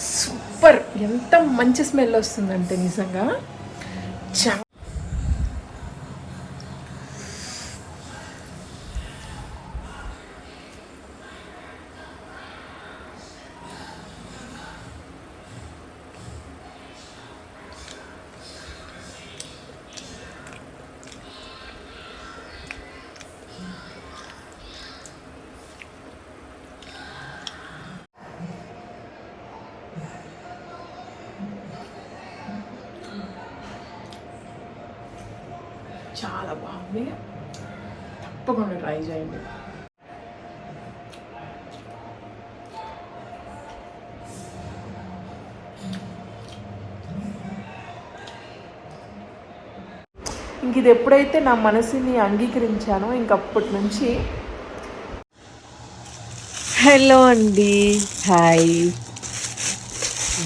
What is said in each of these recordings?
Super. ఎంత మంచి smell వస్తుందంటే నిజంగా. చా ఇంక ఇది ఎప్పుడైతే నా మనసుని అంగీకరించానో ఇంకప్పటి నుంచి హలో అండి. Hi.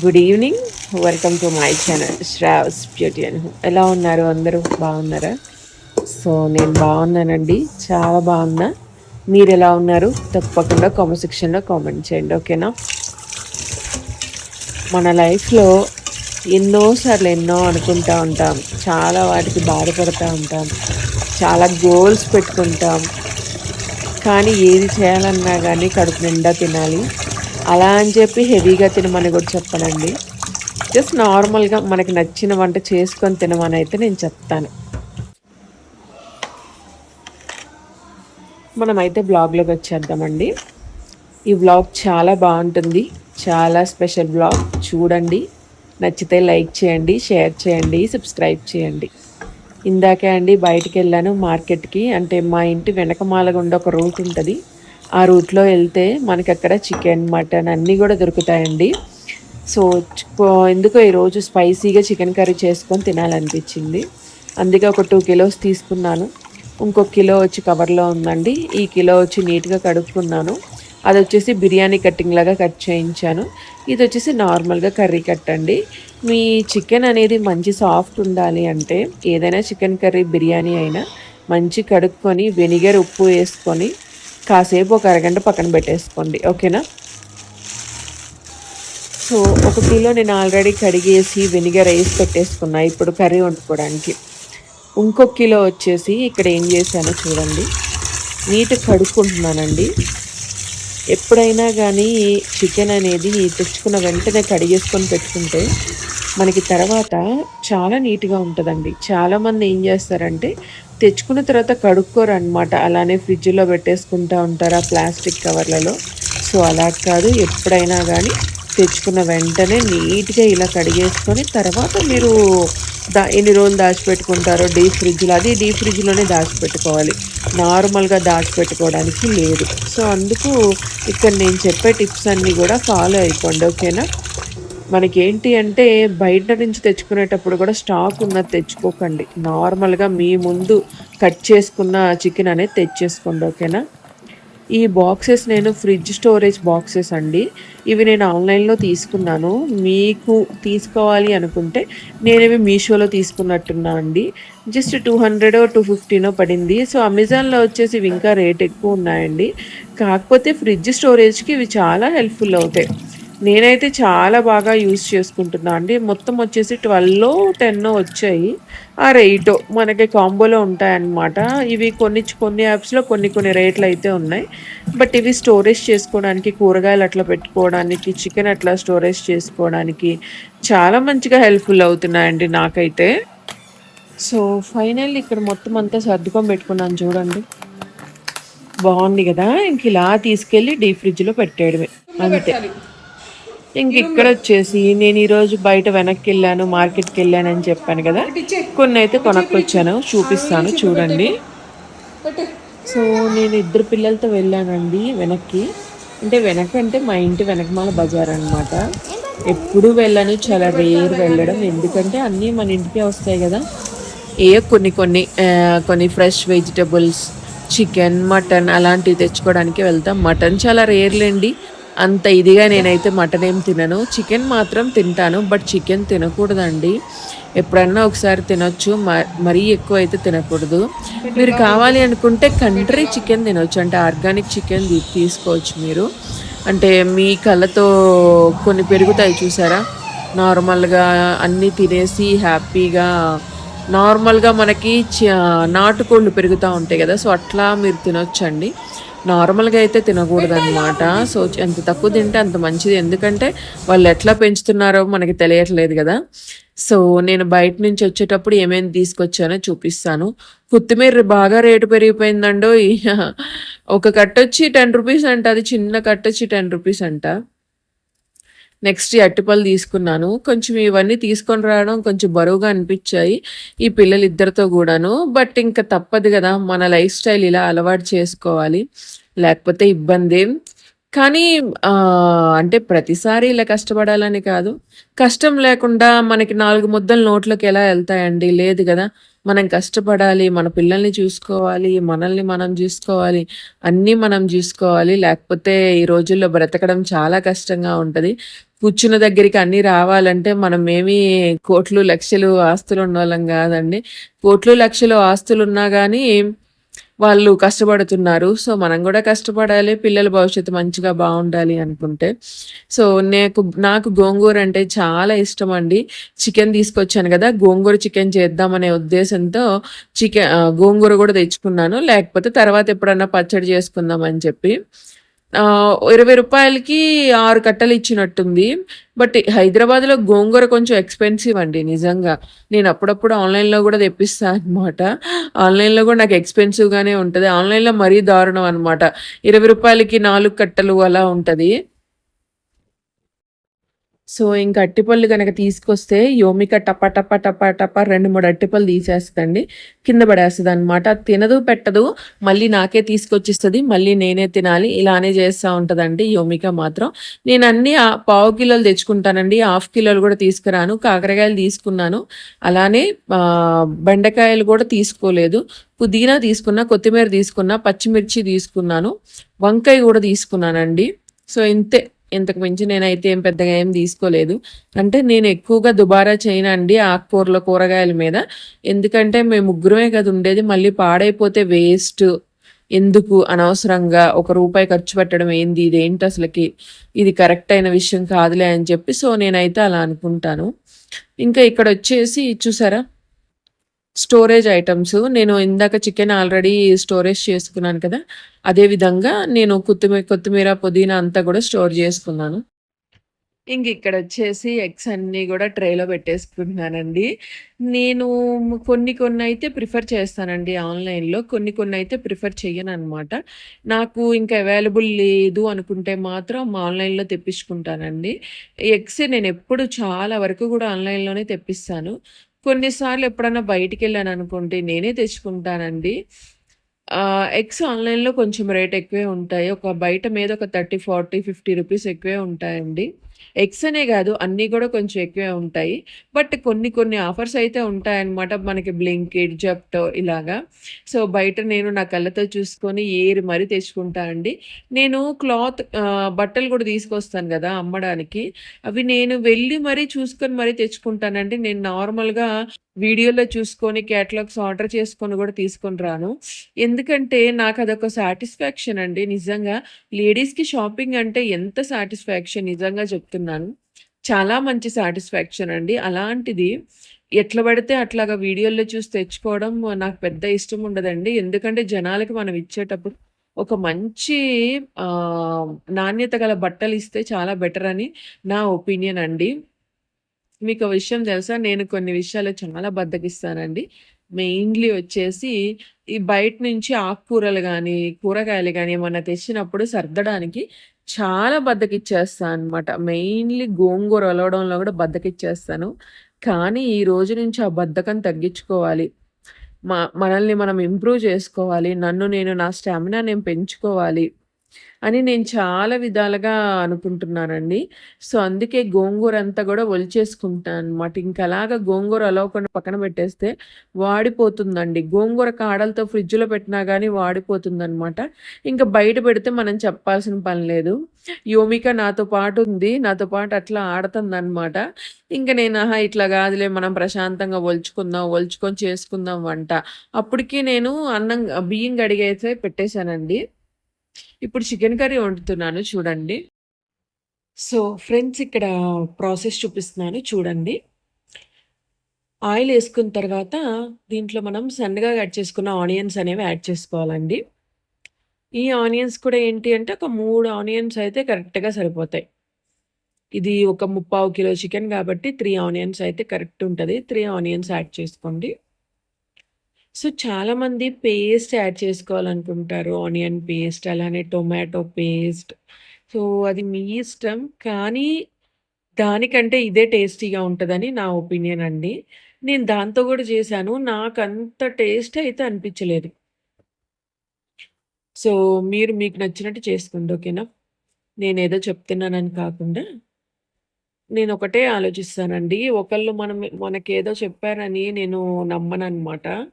Good evening welcome to my channel Sravs beauty అని ఎలా ఉన్నారు అందరూ? బాగున్నారా? సో నేను బాగున్నానండి. చాలా బాగున్నా. మీరు ఎలా ఉన్నారు? తప్పకుండా కామెంట్ సెక్షన్లో కామెంట్ చేయండి ఓకేనా మన లైఫ్లో ఎన్నోసార్లు ఎన్నో అనుకుంటా ఉంటాం. చాలా వాటికి బాధపడుతూ ఉంటాం. చాలా గోల్స్ పెట్టుకుంటాం. కానీ ఏది చేయాలన్నా కానీ కడుపు నిండా తినాలి. అలా అని చెప్పి హెవీగా తినమని కూడా చెప్పనండి. జస్ట్ నార్మల్గా మనకి నచ్చిన వంట చేసుకొని తినమని అయితే నేను చెప్తాను. మనమైతే బ్లాగ్లోకి వచ్చేద్దామండి. ఈ బ్లాగ్ చాలా బాగుంటుంది. చాలా స్పెషల్ బ్లాగ్. చూడండి. నచ్చితే లైక్ చేయండి షేర్ చేయండి సబ్స్క్రైబ్ చేయండి. ఇందాకే అండి బయటికి వెళ్ళాను మార్కెట్కి. అంటే మా ఇంటి వెనకమాల గుండా ఒక రూట్ ఉంటుంది. ఆ రూట్లో వెళ్తే మనకి అక్కడ చికెన్ మటన్ అన్నీ కూడా దొరుకుతాయండి. సో ఎందుకో ఈరోజు స్పైసీగా చికెన్ కర్రీ చేసుకొని తినాలనిపించింది. అందుకే ఒక టూ కిలోస్ తీసుకున్నాను. ఇంకొక కిలో వచ్చి కవర్లో ఉందండి. ఈ కిలో వచ్చి నీట్గా కడుక్కున్నాను. అది వచ్చేసి బిర్యానీ కట్టింగ్ లాగా కట్ చేయించాను. ఇది వచ్చేసి నార్మల్గా కర్రీ కట్టండి. మీ చికెన్ అనేది మంచి సాఫ్ట్ ఉండాలి అంటే ఏదైనా చికెన్ కర్రీ బిర్యానీ అయినా మంచి కడుక్కొని వెనిగర్ ఉప్పు వేసుకొని కాసేపు ఒక అరగంట పక్కన పెట్టేసుకోండి. ఓకేనా? సో ఒక కిలో నేను ఆల్రెడీ కడిగేసి వెనిగర్ వేసి పెట్టేసుకున్నా ఇప్పుడు కర్రీ వండుకోవడానికి. ఇంకొక కిలో వచ్చేసి ఇక్కడ ఏం చేశానో చూడండి. నీట్గా కడుక్కుంటున్నానండి. ఎప్పుడైనా కానీ చికెన్ అనేది తెచ్చుకున్న వెంటనే కడిగేసుకొని పెట్టుకుంటే మనకి తర్వాత చాలా నీట్గా ఉంటుందండి. చాలామంది ఏం చేస్తారంటే తెచ్చుకున్న తర్వాత కడుక్కోరు అనమాట అలానే ఫ్రిడ్జ్లో పెట్టేసుకుంటూ ఉంటారు ఆ ప్లాస్టిక్ కవర్లలో. సో అలా కాదు. ఎప్పుడైనా కానీ తెచ్చుకున్న వెంటనే నీట్గా ఇలా కడిగేసుకొని తర్వాత మీరు దా ఎన్ని రోజులు దాచిపెట్టుకుంటారో డీప్ ఫ్రిడ్జ్లో అది డీప్ ఫ్రిడ్జ్లోనే దాచిపెట్టుకోవాలి. నార్మల్గా దాచిపెట్టుకోవడానికి లేదు. సో అందుకు ఇక్కడ నేను చెప్పే టిప్స్ అన్నీ కూడా ఫాలో అయిపోండి ఓకేనా? మనకేంటి అంటే బయట నుంచి తెచ్చుకునేటప్పుడు కూడా స్టాక్ ఉన్నది తెచ్చుకోకండి. నార్మల్గా మీ ముందు కట్ చేసుకున్న చికెన్ అనేది తెచ్చేసుకోండి ఓకేనా? ఈ బాక్సెస్ నేను ఫ్రిడ్జ్ స్టోరేజ్ బాక్సెస్ అండి. ఇవి నేను ఆన్లైన్లో తీసుకున్నాను. మీకు తీసుకోవాలి అనుకుంటే నేను ఇవి మీషోలో తీసుకున్నట్టున్నా అండి. జస్ట్ టూ హండ్రెడ్ టూ ఫిఫ్టీనో పడింది. సో అమెజాన్లో వచ్చేసి ఇవి ఇంకా రేట్ ఎక్కువ ఉన్నాయండి. కాకపోతే ఫ్రిడ్జ్ స్టోరేజ్కి ఇవి చాలా హెల్ప్ఫుల్ అవుతాయి. నేనైతే చాలా బాగా యూస్ చేసుకుంటున్నా. అండి మొత్తం వచ్చేసి ట్వెల్వ్ టెన్ వచ్చాయి. ఆ రేట్ మనకి కాంబోలో ఉంటాయన్నమాట. ఇవి కొన్ని కొన్ని యాప్స్లో కొన్ని కొన్ని రేట్లు అయితే ఉన్నాయి. బట్ ఇవి స్టోరేజ్ చేసుకోవడానికి కూరగాయలు అట్లా పెట్టుకోవడానికి చికెన్ అట్లా స్టోరేజ్ చేసుకోవడానికి చాలా మంచిగా హెల్ప్ఫుల్ అవుతున్నాయండి నాకైతే. సో ఫైనల్ ఇక్కడ మొత్తం అంతా సర్దుకొని పెట్టుకున్నాను చూడండి. బాగుంది కదా? ఇంక ఇలా తీసుకెళ్ళి డీప్ ఫ్రిడ్జ్లో పెట్టేయడమే. అంతే. ఇంక ఇక్కడ వచ్చేసి నేను ఈరోజు బయట వెనక్కి వెళ్ళాను మార్కెట్కి వెళ్ళాను అని చెప్పాను కదా. కొన్ని అయితే కొనక్కొచ్చాను చూపిస్తాను చూడండి. సో నేను ఇద్దరు పిల్లలతో వెళ్ళానండి వెనక్కి. అంటే వెనక అంటే మా ఇంటి వెనకమాల బజార్ అనమాట ఎప్పుడు వెళ్ళను చాలా రేర్ వెళ్ళడం. ఎందుకంటే అన్నీ మన ఇంటికే వస్తాయి కదా. ఏ కొన్ని కొన్ని కొన్ని ఫ్రెష్ వెజిటబుల్స్ చికెన్ మటన్ అలాంటివి తెచ్చుకోవడానికి వెళ్తాం. మటన్ చాలా రేర్లేండి. అంత ఇదిగా నేనైతే మటన్ ఏం తినను. చికెన్ మాత్రం తింటాను బట్ చికెన్ తినకూడదండి. ఎప్పుడన్నా ఒకసారి తినొచ్చు మ- మరీ ఎక్కువ అయితే తినకూడదు. మీరు కావాలి అనుకుంటే కంట్రీ చికెన్ తినొచ్చు అంటే ఆర్గానిక్ చికెన్ తీసుకోవచ్చు మీరు. అంటే మీ కళ్ళతో కొన్ని పెరుగుతాయి చూసారా? నార్మల్గా అన్నీ తినేసి హ్యాపీగా నార్మల్గా మనకి చ- నాటుకోళ్ళు పెరుగుతూ ఉంటాయి కదా సో అట్లా మీరు తినొచ్చండి. నార్మల్గా అయితే తినకూడదు అనమాట సో ఎంత తక్కువ తింటే అంత మంచిది. ఎందుకంటే వాళ్ళు ఎట్లా పెంచుతున్నారో మనకి తెలియట్లేదు కదా. సో నేను బయట నుంచి వచ్చేటప్పుడు ఏమేమి తీసుకొచ్చానో చూపిస్తాను. కొత్తిమీర బాగా రేటు పెరిగిపోయిందండో ఒక కట్టొచ్చి టెన్ రూపీస్ అంట. అది చిన్న కట్టొచ్చి టెన్ రూపీస్ అంట. నెక్స్ట్ ఈ అట్టిపళ్ళు తీసుకున్నాను. కొంచెం ఇవన్నీ తీసుకొని రావడం కొంచెం బరువుగా అనిపించాయి ఈ పిల్లలు ఇద్దరితో కూడాను. బట్ ఇంకా తప్పదు కదా మన లైఫ్ స్టైల్ ఇలా అలవాటు చేసుకోవాలి. లేకపోతే ఇబ్బంది. కానీ అంటే ప్రతిసారి ఇలా కష్టపడాలని కాదు. కష్టం లేకుండా మనకి నాలుగు ముద్దలు నోట్లోకి ఎలా వెళ్తాయండి? లేదు కదా. మనం కష్టపడాలి మన పిల్లల్ని చూసుకోవాలి మనల్ని మనం చూసుకోవాలి అన్నీ మనం చూసుకోవాలి. లేకపోతే ఈ రోజుల్లో బ్రతకడం చాలా కష్టంగా ఉంటుంది. కూర్చున్న దగ్గరికి అన్నీ రావాలంటే మనం ఏమీ కోట్లు లక్షలు ఆస్తులు ఉన్న వాళ్ళం కాదండి. కోట్లు లక్షలు ఆస్తులు ఉన్నా కానీ వాళ్ళు కష్టపడుతున్నారు. సో మనం కూడా కష్టపడాలి పిల్లల భవిష్యత్తు మంచిగా బాగుండాలి అనుకుంటే. సో నాకు నాకు గోంగూర అంటే చాలా ఇష్టం అండి చికెన్ తీసుకొచ్చాను కదా గోంగూర చికెన్ చేద్దామనే ఉద్దేశంతో చికెన్ గోంగూర కూడా తెచ్చుకున్నాను. లేకపోతే తర్వాత ఎప్పుడన్నా పచ్చడి చేసుకుందాం అని చెప్పి. ఇరవై రూపాయలకి ఆరు కట్టలు ఇచ్చినట్టుంది. బట్ హైదరాబాద్లో గోంగూర కొంచెం ఎక్స్పెన్సివ్ అండి నిజంగా. నేను అప్పుడప్పుడు ఆన్లైన్లో కూడా తెప్పిస్తాను అనమాట ఆన్లైన్లో కూడా నాకు ఎక్స్పెన్సివ్గానే ఉంటుంది. ఆన్లైన్లో మరీ దారుణం అనమాట ఇరవై రూపాయలకి నాలుగు కట్టలు అలా ఉంటుంది. సో ఇంక అట్టిపళ్ళు కనుక తీసుకొస్తే యోమిక టప టప టప టప రెండు మూడు అట్టిపళ్ళు తీసేస్తుందండి. కింద పడేస్తుంది అనమాట తినదు పెట్టదు. మళ్ళీ నాకే తీసుకొచ్చిస్తుంది. మళ్ళీ నేనే తినాలి. ఇలానే చేస్తూ ఉంటుందండి యోమిక మాత్రం. నేను అన్ని పావు కిలోలు తెచ్చుకుంటానండి. హాఫ్ కిలోలు కూడా తీసుకురాను. కాకరకాయలు తీసుకున్నాను. అలానే బెండకాయలు కూడా తీసుకోలేదు. పుదీనా తీసుకున్నా కొత్తిమీర తీసుకున్నా పచ్చిమిర్చి తీసుకున్నాను. వంకాయ కూడా తీసుకున్నానండి. సో ఇంతే. ఇంతకు మించి నేనైతే ఏం పెద్దగా ఏం తీసుకోలేదు. అంటే నేను ఎక్కువగా దుబారా చేయనండి ఆకుకూరల కూరగాయల మీద. ఎందుకంటే మేము ముగ్గురమే కదా ఉండేది. మళ్ళీ పాడైపోతే వేస్ట్. ఎందుకు? అనవసరంగా ఒక రూపాయి ఖర్చు పెట్టడం ఏంది? ఇదేంటి అసలుకి? ఇది కరెక్ట్ అయిన విషయం కాదులే అని చెప్పి సో నేనైతే అలా అనుకుంటాను. ఇంకా ఇక్కడ వచ్చేసి చూసారా? Storage items. నేను ఇందాక చికెన్ ఆల్రెడీ స్టోరేజ్ చేసుకున్నాను కదా అదే విధంగా నేను కొత్తిమీర కొత్తిమీర పుదీనా అంతా కూడా స్టోర్ చేసుకున్నాను. ఇంక ఇక్కడ వచ్చేసి ఎగ్స్ అన్నీ కూడా ట్రేలో పెట్టేసుకుంటున్నానండి. నేను కొన్ని కొన్ని అయితే ప్రిఫర్ చేస్తానండి ఆన్లైన్లో కొన్ని కొన్ని అయితే ప్రిఫర్ చెయ్యను అనమాట నాకు ఇంకా అవైలబుల్ లేదు అనుకుంటే మాత్రం ఆన్లైన్లో తెప్పించుకుంటానండి. ఎగ్స్ నేను ఎప్పుడు చాలా వరకు కూడా ఆన్లైన్లోనే తెప్పిస్తాను. కొన్నిసార్లు ఎప్పుడన్నా బయటికి వెళ్ళాను అనుకుంటే నేనే తెచ్చుకుంటానండి. ఎగ్స్ ఆన్లైన్లో కొంచెం రేట్ ఎక్కువే ఉంటాయి. ఒక బయట మీద ఒక థర్టీ ఫార్టీ ఫిఫ్టీ రూపీస్ ఎక్కువే ఉంటాయండి. ఎగ్స్ అనే కాదు అన్నీ కూడా కొంచెం ఎక్కువే ఉంటాయి. బట్ కొన్ని కొన్ని ఆఫర్స్ అయితే ఉంటాయన్నమాట. మనకి బ్లింకిట్ జప్టో ఇలాగా. సో బయట నేను నా కళ్ళతో చూసుకొని ఏరి మరీ తెచ్చుకుంటా అండి. నేను క్లాత్ బట్టలు కూడా తీసుకొస్తాను కదా అమ్మడానికి. అవి నేను వెళ్ళి మరీ చూసుకొని మరీ తెచ్చుకుంటానండి. నేను నార్మల్గా వీడియోలో చూసుకొని క్యాటలాగ్స్ ఆర్డర్ చేసుకొని కూడా తీసుకొని రాను. ఎందుకంటే నాకు అదొక సాటిస్ఫాక్షన్ అండి. నిజంగా లేడీస్కి షాపింగ్ అంటే ఎంత సాటిస్ఫాక్షన్? నిజంగా చెప్తాను చెప్తున్నాను. చాలా మంచి సాటిస్ఫాక్షన్ అండి. అలాంటిది ఎట్లా పడితే అట్లాగా వీడియోల్లో చూసి తెచ్చుకోవడం నాకు పెద్ద ఇష్టం ఉండదండి. ఎందుకంటే జనాలకి మనం ఇచ్చేటప్పుడు ఒక మంచి నాణ్యత గల బట్టలు ఇస్తే చాలా బెటర్ అని నా ఒపీనియన్ అండి. మీకు విషయం తెలుసా? నేను కొన్ని విషయాలు చాలా బద్దకిస్తానండి. మెయిన్లీ వచ్చేసి ఈ బయట నుంచి ఆకుకూరలు కానీ కూరగాయలు కానీ ఏమన్నా తెచ్చినప్పుడు సర్దడానికి చాలా బద్దకిచ్చేస్తాను అనమాట మెయిన్లీ గోంగూర ఒలవడంలో కూడా బద్దకిచ్చేస్తాను. కానీ ఈ రోజు నుంచి ఆ బద్ధకం తగ్గించుకోవాలి. మా మనల్ని మనం ఇంప్రూవ్ చేసుకోవాలి. నన్ను నేను నా స్టామినా నేను పెంచుకోవాలి. అని నేను చాలా విధాలుగా అనుకుంటున్నానండి. సో, అందుకే గోంగూర అంతా కూడా ఒలిచేసుకుంటాను అనమాట ఇంకలాగా గోంగూర అలవకుండా పక్కన పెట్టేస్తే వాడిపోతుందండి. గోంగూర కాడలతో ఫ్రిడ్జ్‌లో పెట్టినా కానీ వాడిపోతుందనమాట. ఇంకా బయట పెడితే మనం చెప్పాల్సిన పని లేదు. యోమిక నాతో పాటు ఉంది. నాతో పాటు అట్లా ఆడుతుందనమాట ఇంకా నేను ఆహా! ఇట్లా కాదులే మనం ప్రశాంతంగా ఒలుచుకుందాం, ఒలుచుకొని చేసుకుందాం వంట. అప్పటికి నేను అన్నం బియ్యం కడిగేసే పెట్టేశానండి. ఇప్పుడు చికెన్ కర్రీ వండుతున్నాను చూడండి. సో, ఫ్రెండ్స్ ఇక్కడ ప్రాసెస్ చూపిస్తున్నాను చూడండి. ఆయిల్ వేసుకున్న తర్వాత దీంట్లో మనం సన్నగా కట్ చేసుకున్న ఆనియన్స్ అనేవి యాడ్ చేసుకోవాలండి. ఈ ఆనియన్స్ కూడా ఏంటి అంటే ఒక మూడు ఆనియన్స్ అయితే కరెక్ట్‌గా సరిపోతాయి. ఇది ఒక ముప్పావు కిలో చికెన్ కాబట్టి త్రీ ఆనియన్స్ అయితే కరెక్ట్ ఉంటుంది త్రీ ఆనియన్స్ యాడ్ చేసుకోండి. సో, చాలామంది పేస్ట్ యాడ్ చేసుకోవాలనుకుంటారు. ఆనియన్ పేస్ట్ అలానే టొమాటో పేస్ట్. సో, అది మీ ఇష్టం. కానీ దానికంటే ఇదే టేస్టీగా ఉంటుందని నా ఒపీనియన్ అండి. నేను దాంతో కూడా చేశాను. నాకంత టేస్ట్ అయితే అనిపించలేదు. సో, మీరు మీకు నచ్చినట్టు చేసుకోండి. ఓకేనా? నేను ఏదో చెప్తున్నానని కాకుండా నేను ఒకటే ఆలోచిస్తానండి. ఒకళ్ళు మనం మనకేదో చెప్పారని నేను నమ్మననమాట.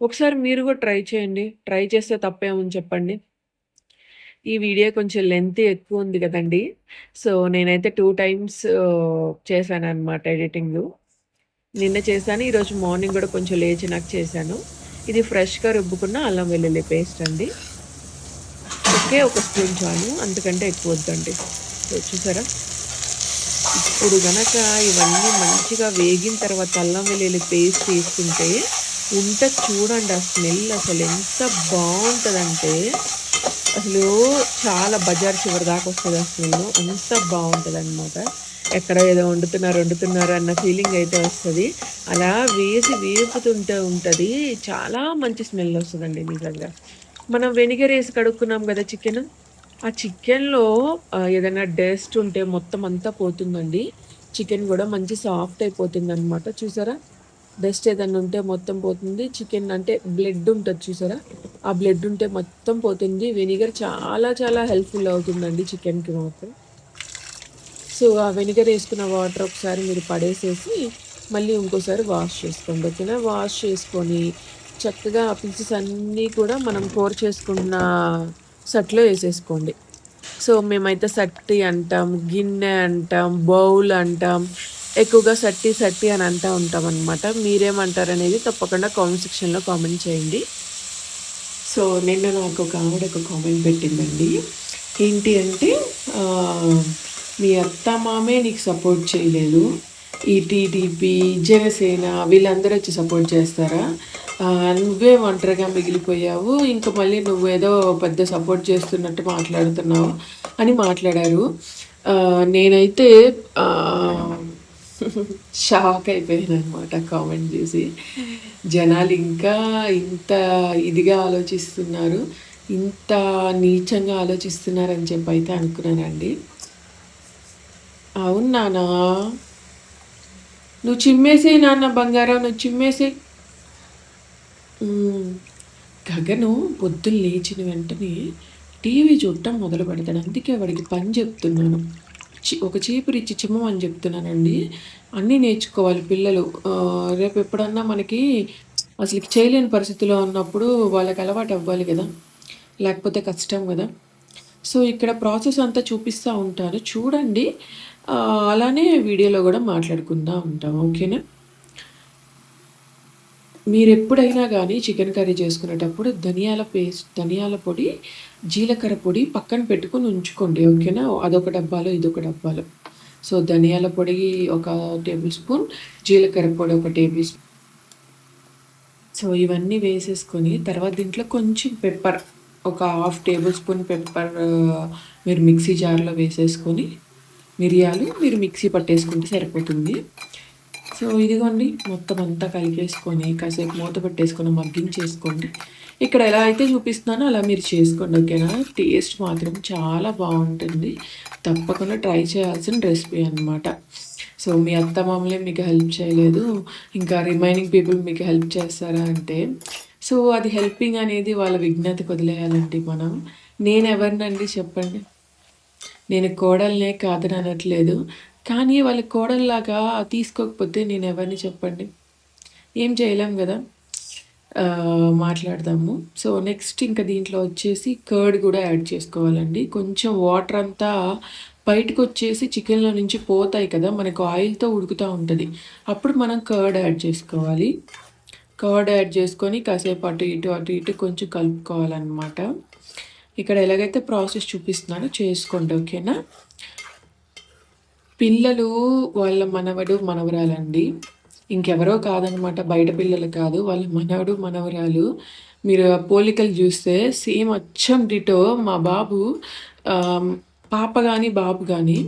ఒకసారి మీరు కూడా ట్రై చేయండి. ట్రై చేస్తే తప్పేమని చెప్పండి? ఈ వీడియో కొంచెం లెంత్ ఎక్కువ ఉంది కదండి సో, నేనైతే టూ టైమ్స్ చేశాను అనమాట ఎడిటింగ్ నిన్న చేశాను. ఈరోజు మార్నింగ్ కూడా కొంచెం లేచి నాకు చేశాను. ఇది ఫ్రెష్‌గా రుబ్బుకున్న అల్లం వెల్లుల్లి పేస్ట్ అండి. ఒకే ఒక స్పూన్ చాలు. అంతకంటే ఎక్కువ వద్దండి. చూసారా? ఇప్పుడు గనక ఇవన్నీ మంచిగా వేగిన తర్వాత అల్లం వెల్లుల్లి పేస్ట్ తీసుకుంటే ఉంటది చూడండి ఆ స్మెల్ అసలు ఎంత బాగుంటుందంటే అసలు చాలా బజార్ చివరి దాకా వస్తుంది ఆ స్మెల్. అంత బాగుంటుందనమాట ఎక్కడ ఏదో వండుతున్నారు, వండుతున్నారు అన్న ఫీలింగ్ అయితే వస్తుంది అలా వేసి వేపుతుంటే ఉంటుంది చాలా మంచి స్మెల్ వస్తుందండి నిజంగా. మనం వెనిగర్ వేసి కడుక్కున్నాం కదా చికెన్ ఆ చికెన్‌లో ఏదైనా డస్ట్ ఉంటే మొత్తం అంతా పోతుందండి. చికెన్ కూడా మంచి సాఫ్ట్ అయిపోతుంది అనమాట చూసారా? డస్ట్ ఏదన్నా ఉంటే మొత్తం పోతుంది. చికెన్ అంటే బ్లడ్ ఉంటుంది చూసారా? ఆ బ్లడ్ ఉంటే మొత్తం పోతుంది. వెనిగర్ చాలా చాలా హెల్ప్‌ఫుల్ అవుతుందండి చికెన్‌కి మాత్రం. సో, ఆ వెనిగర్ వేసుకున్న వాటర్ ఒకసారి మీరు పడేసేసి మళ్ళీ ఇంకోసారి వాష్ చేసుకోండి. ఓకేనా? వాష్ చేసుకొని చక్కగా ఆ పీసెస్ అన్నీ కూడా మనం కోర్ చేసుకున్న సట్లో వేసేసుకోండి సో, మేమైతే సట్టి అంటాం, గిన్నె అంటాం, బౌల్ అంటాం. ఎక్కువగా సట్టి, సట్టి అని అంటా ఉంటామనమాట. మీరేమంటారనేది తప్పకుండా కామెంట్ సెక్షన్‌లో కామెంట్ చేయండి. సో, నిన్న నాకు ఒక ఆవిడ ఒక కామెంట్ పెట్టిందండి. ఏంటి అంటే మీ అత్త, మామే నీకు సపోర్ట్ చేయలేదు. ఈ టీడీపీ, జనసేన వీళ్ళందరూ వచ్చి సపోర్ట్ చేస్తారా? నువ్వే ఒంటరిగా మిగిలిపోయావు. ఇంక మళ్ళీ నువ్వేదో పెద్ద సపోర్ట్ చేస్తున్నట్టు మాట్లాడుతున్నావు అని మాట్లాడారు. నేనైతే షాక్ షాక్ అయిపోయాననమాట కామెంట్ చూసి. జనాలు ఇంకా ఇంత ఇదిగా ఆలోచిస్తున్నారు. ఇంత నీచంగా ఆలోచిస్తున్నారని చెప్పైతే అనుకున్నానండి. అవును నానా నువ్వు చిమ్మేసే నాన్న బంగారం. నువ్వు చిమ్మేసే గగను పొద్దున్న లేచిన వెంటనే టీవీ చూడటం మొదలు పెడతాడు. అందుకే వాడికి పని చెప్తున్నాను. చి ఒక చీపురిచ్చి చిమ్మమని చెప్తున్నానండి. అన్నీ నేర్చుకోవాలి పిల్లలు. రేపు ఎప్పుడన్నా మనకి అసలు చేయలేని పరిస్థితిలో ఉన్నప్పుడు వాళ్ళకి అలవాటు అవ్వాలి కదా లేకపోతే కష్టం కదా సో, ఇక్కడ ప్రాసెస్ అంతా చూపిస్తూ ఉంటాను. చూడండి. అలానే వీడియోలో కూడా మాట్లాడుకుందాం ఉంటాం. ఓకేనా? మీరు ఎప్పుడైనా కానీ చికెన్ కర్రీ చేసుకునేటప్పుడు ధనియాల పేస్ట్ ధనియాల పొడి, జీలకర్ర పొడి పక్కన పెట్టుకొని ఉంచుకోండి. ఓకేనా? అదొక డబ్బాలో, ఇదొక డబ్బాలో. సో, ధనియాల పొడి ఒక టేబుల్ స్పూన్, జీలకర్ర పొడి ఒక టేబుల్ స్పూన్. సో, ఇవన్నీ వేసేసుకొని తర్వాత దీంట్లో కొంచెం పెప్పర్ ఒక హాఫ్ టేబుల్ స్పూన్ పెప్పర్ మీరు మిక్సీ జార్‌లో వేసేసుకొని మిరియాలు మీరు మిక్సీ పట్టేసుకుంటే సరిపోతుంది. సో, ఇదిగోండి మొత్తం అంతా కలిపేసుకొని కాసేపు మూత పెట్టేసుకొని మగ్గించేసుకోండి. ఇక్కడ ఎలా అయితే చూపిస్తున్నానో అలా మీరు చేసుకోండి. ఓకేనా? టేస్ట్ మాత్రం చాలా బాగుంటుంది తప్పకుండా ట్రై చేయాల్సిన రెసిపీ అనమాట. సో, మీ అత్తమామలే మీకు హెల్ప్ చేయలేదు. ఇంకా రిమైనింగ్ పీపుల్ మీకు హెల్ప్ చేస్తారా అంటే సో, అది హెల్పింగ్ అనేది వాళ్ళ విజ్ఞత వదిలేయాలండి మనం. నేను ఎవరినండి చెప్పండి నేను కోడల్నే కాదని అనట్లేదు కానీ వాళ్ళ కోడల్లాగా తీసుకోకపోతే నేను ఎవరిని చెప్పండి? ఏం చేయలేం కదా? మాట్లాడదాము. సో నెక్స్ట్ ఇంకా దీంట్లో వచ్చేసి కర్డ్ కూడా యాడ్ చేసుకోవాలండి. కొంచెం వాటర్ అంతా బయటకు వచ్చేసి చికెన్లో నుంచి పోతాయి కదా? మనకు ఆయిల్తో ఉడుకుతూ ఉంటుంది. అప్పుడు మనం కర్డ్ యాడ్ చేసుకోవాలి. కర్డ్ యాడ్ చేసుకొని కాసేపు అటు ఇటు అటు ఇటు కొంచెం కలుపుకోవాలన్నమాట. ఇక్కడ ఎలాగైతే ప్రాసెస్ చూపిస్తున్నానో చేసుకోండి ఓకేనా? పిల్లలు వాళ్ళ మనవడు మనవరాలండి. ఇంకెవరో కాదనమాట బయట పిల్లలు కాదు. వాళ్ళ మనవడు మనవరాలు. మీరు పోలికలు చూస్తే సేమ్ అచ్చం డిటో మా బాబు పాప కానీ బాబు కానీ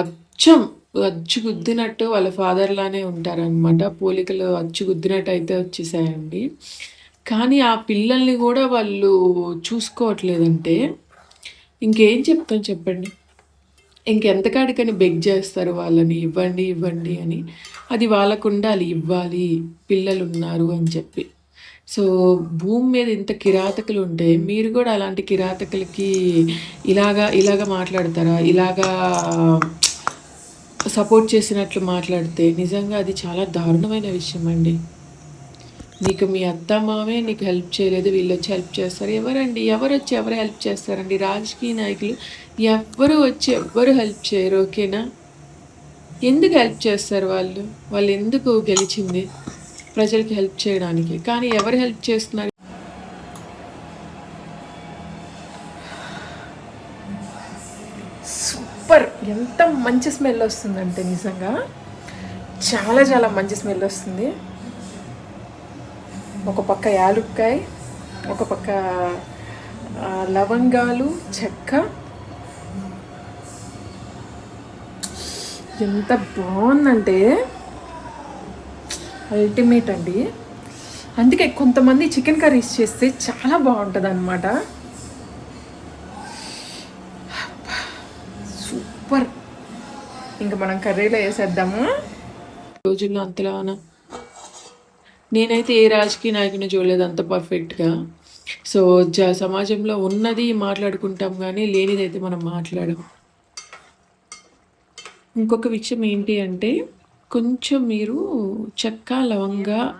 అచ్చం అచ్చు గుద్దినట్టు వాళ్ళ ఫాదర్లానే ఉంటారనమాట. పోలికలు అచ్చు గుద్దినట్టు అయితే వచ్చేసాయండి. కానీ ఆ పిల్లల్ని కూడా వాళ్ళు చూసుకోవట్లేదంటే ఇంకేం చెప్తాం చెప్పండి? ఇంకెంతకాడికని బెగ్ చేస్తారు వాళ్ళని ఇవ్వండి ఇవ్వండి అని. అది వాళ్ళకు ఉండాలి ఇవ్వాలి పిల్లలు ఉన్నారు అని చెప్పి. సో భూమి మీద ఇంత కిరాతకులు ఉంటే మీరు కూడా అలాంటి కిరాతకులకి ఇలాగా ఇలాగా మాట్లాడతారా? ఇలాగా సపోర్ట్ చేసినట్లు మాట్లాడితే నిజంగా అది చాలా దారుణమైన విషయం అండి. నీకు మీ అత్త మామే నీకు హెల్ప్ చేయలేదు వీళ్ళు వచ్చి హెల్ప్ చేస్తారు. ఎవరండి? ఎవరు వచ్చి ఎవరు హెల్ప్ చేస్తారండి? రాజకీయ నాయకులు ఎవరు వచ్చి ఎవ్వరు హెల్ప్ చేయరు ఓకేనా ఎందుకు హెల్ప్ చేస్తారు వాళ్ళు? వాళ్ళు ఎందుకు గెలిచింది? ప్రజలకి హెల్ప్ చేయడానికి. కానీ ఎవరు హెల్ప్ చేస్తున్నారు? సూపర్! ఎంత మంచి స్మెల్ వస్తుందంటే నిజంగా. చాలా చాలా మంచి స్మెల్ వస్తుంది. ఒక పక్క యాలుక్కాయ ఒక పక్క లవంగాలు చెక్క ఎంత బాగుందంటే అల్టిమేట్ అండి. అందుకే కొంతమంది చికెన్ కర్రీస్ చేస్తే చాలా బాగుంటుంది అనమాట సూపర్ ఇంకా మనం కర్రీలో వేసేద్దాము. రోజుల్లో అంతలానా. నేనైతే ఏ రాజకీయ నాయకుని చూడలేదు అంత పర్ఫెక్ట్గా సో జ సమాజంలో ఉన్నది మాట్లాడుకుంటాం కానీ లేనిదైతే మనం మాట్లాడము. ఇంకొక విషయం ఏంటి అంటే కొంచెం మీరు చెక్క లవంగా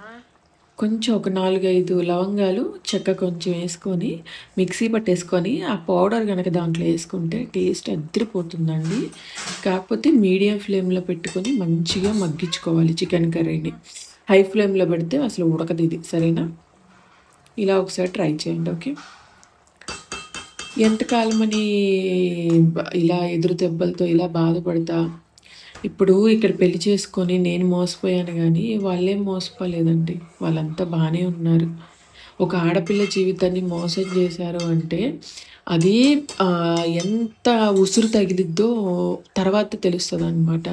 కొంచెం ఒక నాలుగైదు లవంగాలు చెక్క కొంచెం వేసుకొని మిక్సీ పట్టేసుకొని ఆ పౌడర్ కనుక దాంట్లో వేసుకుంటే టేస్ట్ అద్దరిపోతుందండి. కాకపోతే మీడియం ఫ్లేమ్లో పెట్టుకొని మంచిగా మగ్గించుకోవాలి చికెన్ కర్రీని. హై ఫ్లేమ్లో పెడితే అసలు ఉడకదు ఇది. సరేనా? ఇలా ఒకసారి ట్రై చేయండి ఓకే? ఎంతకాలమని ఇలా ఎదురు దెబ్బలతో ఇలా బాధపడతా ఇప్పుడు ఇక్కడ పెళ్ళి చేసుకొని నేను మోసపోయాను కానీ వాళ్ళేం మోసపోలేదండి. వాళ్ళంతా బాగానే ఉన్నారు. ఒక ఆడపిల్ల జీవితాన్ని మోసం చేశారు అంటే అది ఎంత ఉసురు తగిలిద్దో తర్వాత తెలుస్తుంది అనమాట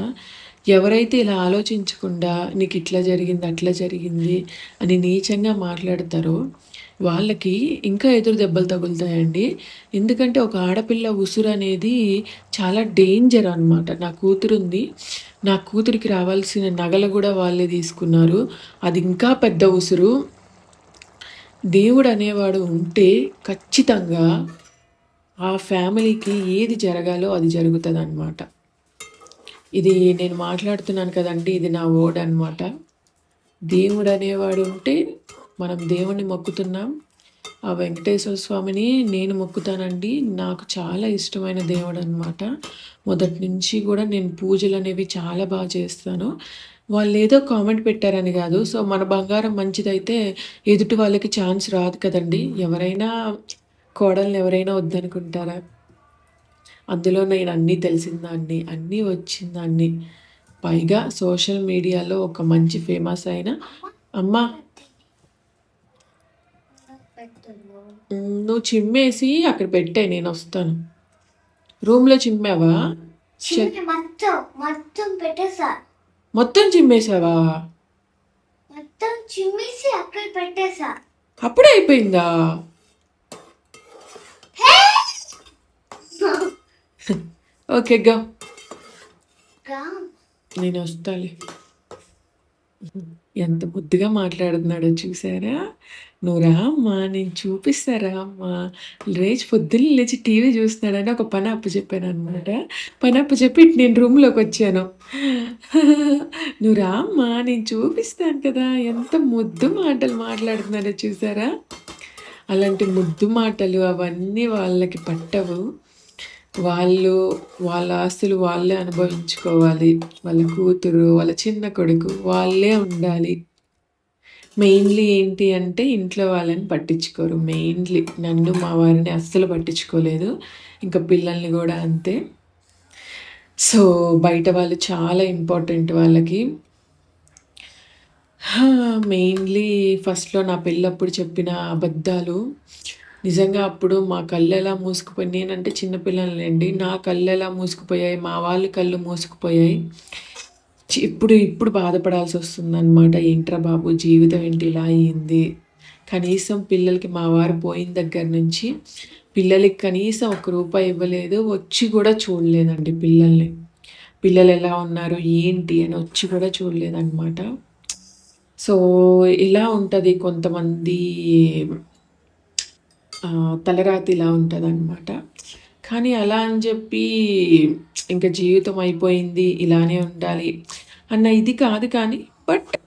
ఎవరైతే ఇలా ఆలోచించకుండా నీకు ఇట్లా జరిగింది అట్లా జరిగింది అని నీచంగా మాట్లాడతారో వాళ్ళకి ఇంకా ఎదురు దెబ్బలు తగులుతాయండి. ఎందుకంటే ఒక ఆడపిల్ల ఉసురు అనేది చాలా డేంజర్ అనమాట నా కూతురుంది. నా కూతురికి రావాల్సిన నగలు కూడా వాళ్ళే తీసుకున్నారు. అది ఇంకా పెద్ద ఉసురు. దేవుడు అనేవాడు ఉంటే ఖచ్చితంగా ఆ ఫ్యామిలీకి ఏది జరగాలో అది జరుగుతుంది అనమాట ఇది నేను మాట్లాడుతున్నాను కదండి ఇది నా ఓడ్ అనమాట దేవుడు అనేవాడు ఉంటే మనం దేవుణ్ణి మొక్కుతున్నాం. ఆ వెంకటేశ్వర స్వామిని నేను మొక్కుతానండి నాకు చాలా ఇష్టమైన దేవుడు అనమాట మొదటి నుంచి కూడా నేను పూజలు అనేవి చాలా బాగా చేస్తాను. వాళ్ళు ఏదో కామెంట్ పెట్టారని కాదు. సో మన బంగారం మంచిదైతే ఎదుటి వాళ్ళకి ఛాన్స్ రాదు కదండి. ఎవరైనా కోడల్ని ఎవరైనా వద్దనుకుంటారా? అందులో నేను అన్నీ తెలిసిందాన్ని అన్నీ వచ్చిందాన్ని. పైగా సోషల్ మీడియాలో ఒక మంచి ఫేమస్ అయిన అమ్మ. నువ్వు చిమ్మేసి అక్కడ పెట్టే నేను వస్తాను. రూమ్లో చిమ్మావా? మొత్తం చిమ్మేసావా మొత్తం చిమ్మేసి అక్కడ పెట్టేసా. అప్పుడే అయిపోయిందా? ఓకే గా నేను వస్తాలే. ఎంత ముద్దుగా మాట్లాడుతున్నాడో చూసారా? నువ్వు రా అమ్మా నేను చూపిస్తారా అమ్మా? లేచి పొద్దున్న లేచి టీవీ చూస్తున్నాడని ఒక పని అప్పు చెప్పాను అనమాట పని అప్పు చెప్పి నేను రూమ్లోకి వచ్చాను. నువ్వు రా అమ్మా నేను చూపిస్తాను కదా ఎంత ముద్దు మాటలు మాట్లాడుతున్నాడో చూసారా? అలాంటి ముద్దు మాటలు అవన్నీ వాళ్ళకి పట్టవు. వాళ్ళు వాళ్ళ ఆస్తులు వాళ్ళే అనుభవించుకోవాలి. వాళ్ళ కూతురు వాళ్ళ చిన్న కొడుకు వాళ్ళే ఉండాలి. మెయిన్లీ ఏంటి అంటే ఇంట్లో వాళ్ళని పట్టించుకోరు. మెయిన్లీ నన్ను మా వారిని అస్సలు పట్టించుకోలేదు. ఇంకా పిల్లల్ని కూడా అంతే. సో బయట వాళ్ళు చాలా ఇంపార్టెంట్ వాళ్ళకి. మెయిన్లీ ఫస్ట్లో నా పెళ్ళప్పుడు చెప్పిన అబద్ధాలు. నిజంగా అప్పుడు మా కళ్ళు ఎలా మూసుకుపోయి నేనంటే చిన్నపిల్లలండి నా కళ్ళు ఎలా మూసుకుపోయాయి మా వాళ్ళ కళ్ళు మూసుకుపోయాయి. చి- ఇప్పుడు ఇప్పుడు బాధపడాల్సి వస్తుంది అనమాట ఏంట్రా బాబు జీవితం ఏంటి ఇలా అయ్యింది కనీసం పిల్లలకి మా వారు పోయిన దగ్గర నుంచి పిల్లలకి కనీసం ఒక రూపాయి ఇవ్వలేదు వచ్చి కూడా చూడలేదండి పిల్లల్ని. పిల్లలు ఎలా ఉన్నారు ఏంటి అని వచ్చి కూడా చూడలేదన్నమాట. సో ఇలా ఉంటుంది కొంతమంది తలరాతి ఇలా ఉంటుంది అనమాట కానీ అలా అని చెప్పి ఇంకా జీవితం అయిపోయింది ఇలానే ఉండాలి అన్న ఇది కాదు కానీ బట్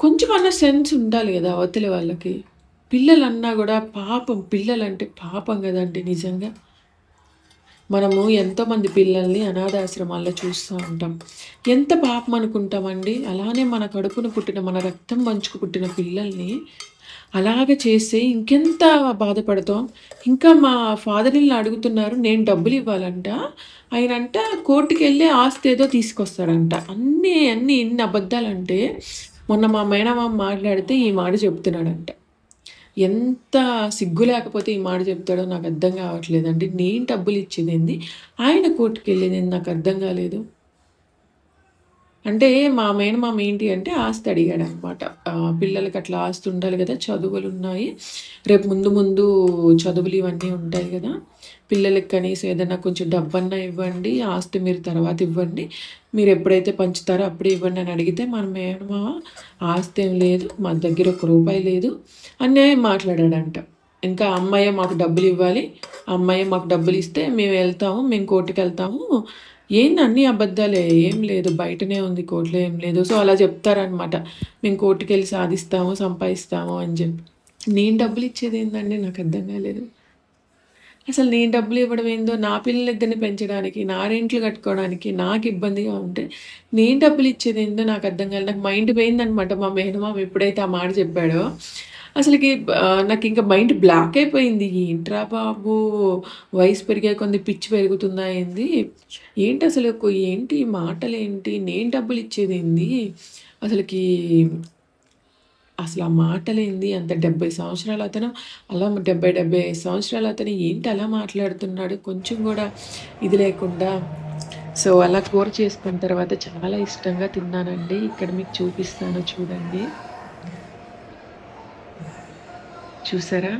కొంచెం అన్న సెన్స్ ఉండాలి కదా అవతల వాళ్ళకి. పిల్లలన్నా కూడా పాపం పిల్లలంటే పాపం కదండి నిజంగా. మనము ఎంతోమంది పిల్లల్ని అనాథాశ్రమాల్లో చూస్తూ ఉంటాం. ఎంత పాపం అనుకుంటామండి? అలానే మన కడుపున పుట్టిన మన రక్తం పంచుకు పుట్టిన పిల్లల్ని అలాగ చేస్తే ఇంకెంత బాధపడతాం? ఇంకా మా ఫాదర్ ఇల్లు అడుగుతున్నారు నేను డబ్బులు ఇవ్వాలంట. ఆయనంట కోర్టుకి వెళ్ళి ఆస్తి ఏదో తీసుకొస్తాడంట. అన్నీ అన్నీ ఎన్ని అబద్ధాలంటే మొన్న మా మేనమామ మాట్లాడితే ఈ మాట చెప్తున్నాడంట. ఎంత సిగ్గు లేకపోతే ఈ మాట చెప్తాడో నాకు అర్థం కావట్లేదండి. నేను డబ్బులు ఇచ్చేది ఏంది ఆయన కోర్టుకి వెళ్ళేది నాకు అర్థం కాలేదు. అంటే మా మేనమామ ఏంటి అంటే ఆస్తి అడిగాడు అనమాట పిల్లలకి అట్లా ఆస్తి ఉండాలి కదా చదువులు ఉన్నాయి. రేపు ముందు ముందు చదువులు ఇవన్నీ ఉంటాయి కదా. పిల్లలకి కనీసం ఏదైనా కొంచెం డబ్బన్నా ఇవ్వండి ఆస్తి మీరు తర్వాత ఇవ్వండి. మీరు ఎప్పుడైతే పంచుతారో అప్పుడే ఇవ్వండి అని అడిగితే మన మేనమామ ఆస్తి ఏం లేదు మా దగ్గర ఒక రూపాయి లేదు. అని మాట్లాడాడంట. ఇంకా అమ్మాయి మాకు డబ్బులు ఇవ్వాలి అమ్మాయి మాకు డబ్బులు ఇస్తే మేము వెళ్తాము మేము కోర్టుకు వెళ్తాము ఏంది అన్ని అబద్ధాలే? ఏం లేదు. బయటనే ఉంది కోర్టులో ఏం లేదు. సో అలా చెప్తారనమాట మేము కోర్టుకి వెళ్ళి సాధిస్తాము సంపాదిస్తాము అని చెప్పి. నేను డబ్బులు ఇచ్చేది ఏందండి? నాకు అర్థం కాలేదు. అసలు నేను డబ్బులు ఇవ్వడం ఏందో నా పిల్లలిద్దరిని పెంచడానికి నా రెంట్లు కట్టుకోవడానికి నాకు ఇబ్బందిగా ఉంటే నేను డబ్బులు ఇచ్చేది ఏందో నాకు అర్థం కాలేదు. నాకు మైండ్ పోయిందనమాట మా మేనమామ ఎప్పుడైతే ఆ మాట చెప్పాడో. అసలుకి నాకు ఇంకా మైండ్ బ్లాక్ అయిపోయింది. ఏంట్రా బాబు? వయసు పెరిగే కొంది పిచ్చి పెరుగుతుందా ఏంది? ఏంటి అసలు ఏంటి మాటలు ఏంటి నేను డబ్బులు ఇచ్చేది ఏంది అసలుకి అసలు ఆ మాటలేంది? అంత డెబ్బై సంవత్సరాలు అతను అలా డెబ్బై డెబ్బై ఐదు సంవత్సరాలు అతను ఏంటి అలా మాట్లాడుతున్నాడు? కొంచెం కూడా ఇది లేకుండా. సో అలా కూర చేసుకున్న తర్వాత చాలా ఇష్టంగా తిన్నానండి. ఇక్కడ మీకు చూపిస్తాను చూడండి. చూసారా?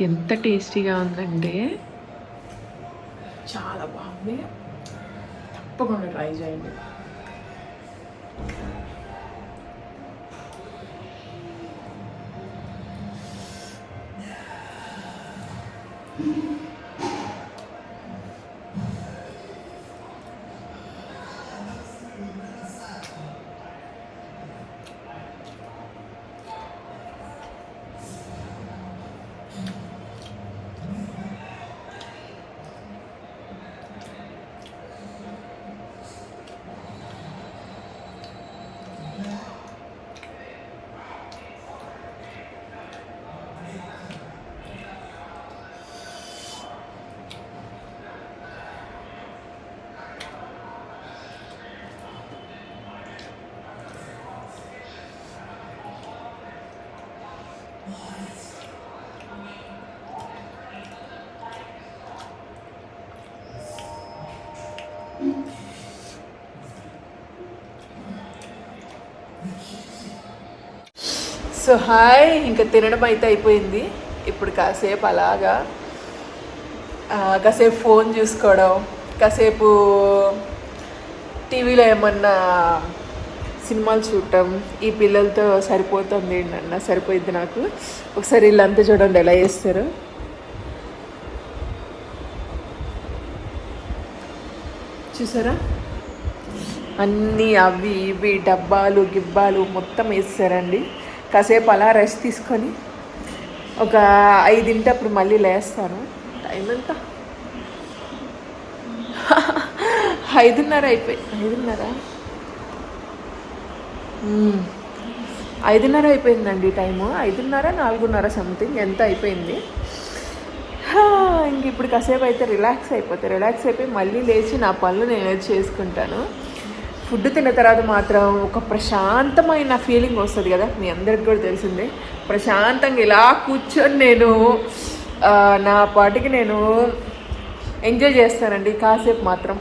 ఎంత టేస్టీగా ఉందంటే చాలా బాగుంది. తప్పకుండా ట్రై చేయండి. సో హాయ్ ఇంకా తినడం అయితే అయిపోయింది. ఇప్పుడు కాసేపు అలాగా కాసేపు ఫోన్ చూసుకోవడం కాసేపు టీవీలో ఏమన్నా సినిమాలు చూడటం ఈ పిల్లలతో సరిపోతుంది నన్న సరిపోయింది నాకు. ఒకసారి వీళ్ళంతా చూడండి ఎలా చేస్తారు. చూసారా? అన్నీ అవి ఇవి డబ్బాలు గిబ్బాలు మొత్తం వేస్తారండి. కాసేపు అలా రెస్ట్ తీసుకొని ఒక ఐదింటప్పుడు మళ్ళీ లేస్తాను. టైం ఎంత ఐదున్నర అయిపోయి ఐదున్నర? ఐదున్నర అయిపోయిందండి టైము. ఐదున్నర నాలుగున్నర సంథింగ్ ఎంత అయిపోయింది? ఇంక ఇప్పుడు కాసేపు అయితే రిలాక్స్ అయిపోతాయి రిలాక్స్ అయిపోయి మళ్ళీ లేచి నా పనులు నేను చేసుకుంటాను. ఫుడ్ తిన్న తర్వాత మాత్రం ఒక ప్రశాంతమైన ఫీలింగ్ వస్తుంది కదా? మీ అందరికి కూడా తెలిసిందే. ప్రశాంతంగా ఇలా కూర్చొని నేను నా పాటికి నేను ఎంజాయ్ చేస్తానండి కాసేపు మాత్రం.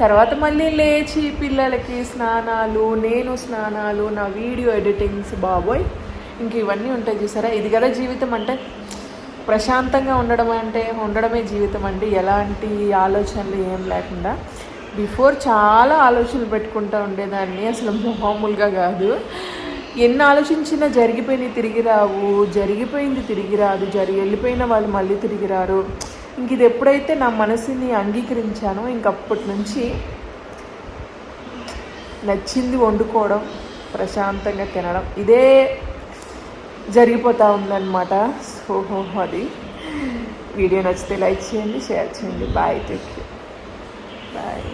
తర్వాత మళ్ళీ లేచి పిల్లలకి స్నానాలు నేను స్నానాలు నా వీడియో ఎడిటింగ్స్ బాబోయ్! ఇంక ఇవన్నీ ఉంటాయి చూసారా? ఇది కదా జీవితం అంటే ప్రశాంతంగా ఉండడం అంటే ఉండడమే జీవితం అండి. ఎలాంటి ఆలోచనలు ఏం లేకుండా. బిఫోర్ చాలా ఆలోచనలు పెట్టుకుంటూ ఉండేదాన్ని. అసలు మామూలుగా కాదు. ఎన్ని ఆలోచించినా జరిగిపోయినవి తిరిగి రావు జరిగిపోయింది తిరిగి రాదు జరిగి వెళ్ళిపోయిన వాళ్ళు మళ్ళీ తిరిగి రారు. ఇంక ఇది ఎప్పుడైతే నా మనసుని అంగీకరించానో ఇంకప్పటి నుంచి నచ్చింది వండుకోవడం ప్రశాంతంగా తినడం ఇదే జరిగిపోతూ ఉందన్నమాట. సో అది వీడియో నచ్చితే లైక్ చేయండి షేర్ చేయండి. Bye take bye